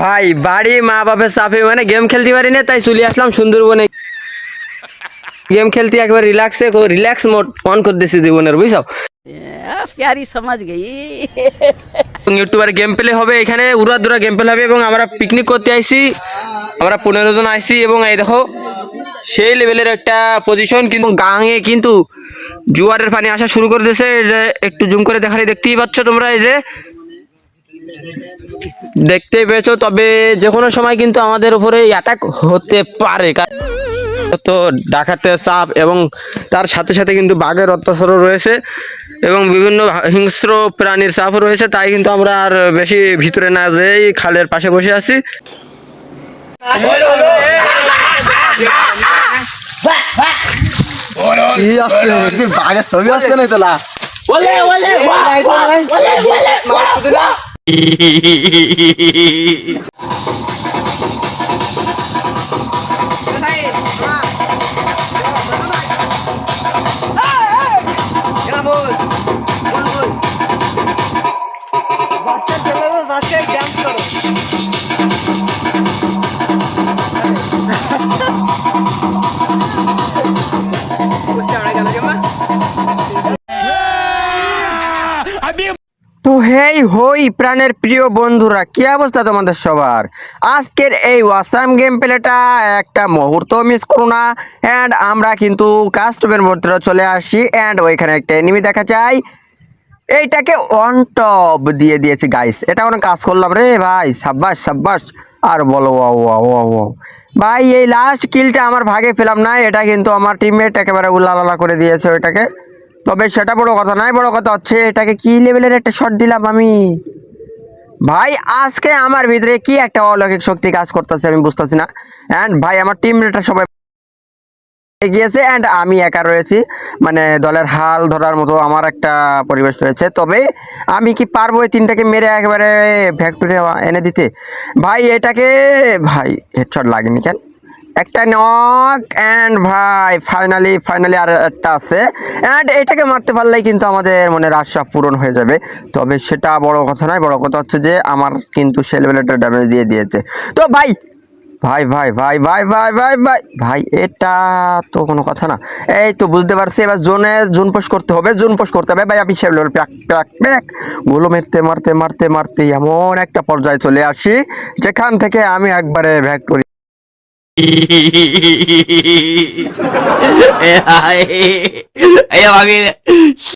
ভাই বাড়ি মা বাপের চাপে মানে গেম খেলতে পারি না তাই চলে আসলাম সুন্দরবনে। গেম খেলতে একবার রিল্যাক্সে রিল্যাক্স মোড অন করে দিয়েছি জীবনের বুঝছ? প্যারি সমাজ গেই। ইউটিউবার গেম প্লে হবে এখানে উড়া দুরা গেম প্লে হবে এবং আমরা পিকনিক করতে আইছি। আমরা পনেরো জন আইছি এবং এই দেখো সেই লেভেলের একটা পজিশন কিন্তু গাঙে কিন্তু জোয়ারের পানি আসা শুরু করে দিয়েছে। একটু জুম করে দেখালে দেখতেই পাচ্ছ তোমরা এই যে দেখতেই পেয়েছ তবে যে কোনো সময় কিন্তু আমাদের উপরে অ্যাটাক হতে পারে তো ডাকাতের চাপ এবং তার সাথে সাথে কিন্তু বাঘের অত্যাচারও রয়েছে এবং বিভিন্ন হিংস্র প্রাণীর চাপও রয়েছে তাই কিন্তু আমরা আর বেশি ভিতরে না যেই খালের পাশে বসে আছি বাঘের ছবি আসছে না তোলা Hey, হেই প্রাণের প্রিয় বন্ধুরা। কি অবস্থা তোমাদের সবার? আজকের এই ওয়াসাম গেম প্লেটা একটা মুহূর্ত মিস করো না। অ্যান্ড আমরা কিন্তু কাস্টমের মধ্যে চলে আসি। অ্যান্ড ওইখানে একটা এনিমি দেখা যায়। এইটাকে অন টপ দিয়ে দিয়েছি গাইস এটা কোনো কাজ করলাম রে ভাই। সাব্বাস সাব্বাস। আর বলো ভাই, এই লাস্ট কিলটা আমার ভাগে পেলাম না। এটা কিন্তু আমার টিমমেট একেবারে উল্লালালা করে দিয়েছে ওইটাকে। তবে সেটা বড় কথা নয়, বড় কথা হচ্ছে এটাকে কি লেভেলের একটা শট দিলাম আমি? ভাই, আজকে আমার ভিতরে কি একটা অলৌকিক শক্তি কাজ করতেছে আমি বুঝতেছি না। অ্যান্ড ভাই, আমার টিম টিমমেটরা সবাই এগিয়েছে অ্যান্ড আমি একা রয়েছি। মানে দলের হাল ধরার মতো আমার একটা পরিবেশ রয়েছে। তবে আমি কি পারব এই তিনটাকে মেরে একেবারে ফ্যাক্টরি এনে দিতে? ভাই, এটাকে, ভাই হেডশট লাগেনি কেন? একটা নক অ্যান্ড ভাই ফাইনালি ফাইনালি আর একটা আছে। অ্যান্ড এটাকে মারতে পারলেই কিন্তু আমাদের মনের আশা পূরণ হয়ে যাবে। তবে সেটা বড় কথা নয়, বড় কথা হচ্ছে যে আমার কিন্তু সে লেভেলের ড্যামেজ দিয়ে দিয়েছে। তো ভাই ভাই ভাই ভাই ভাই ভাই ভাই ভাই ভাই, এটা তো কোনো কথা না। এই তো বুঝতে পারছি, এবার জোনে জোন পোষ করতে হবে জোন পোষ করতে হবে। ভাই আমি সে প্যাক প্যাক প্যাকগুলো মারতে মারতে মারতে মারতে এমন একটা পর্যায়ে চলে আসি, যেখান থেকে আমি একবারে 哎呀！哎呀，妈逼的！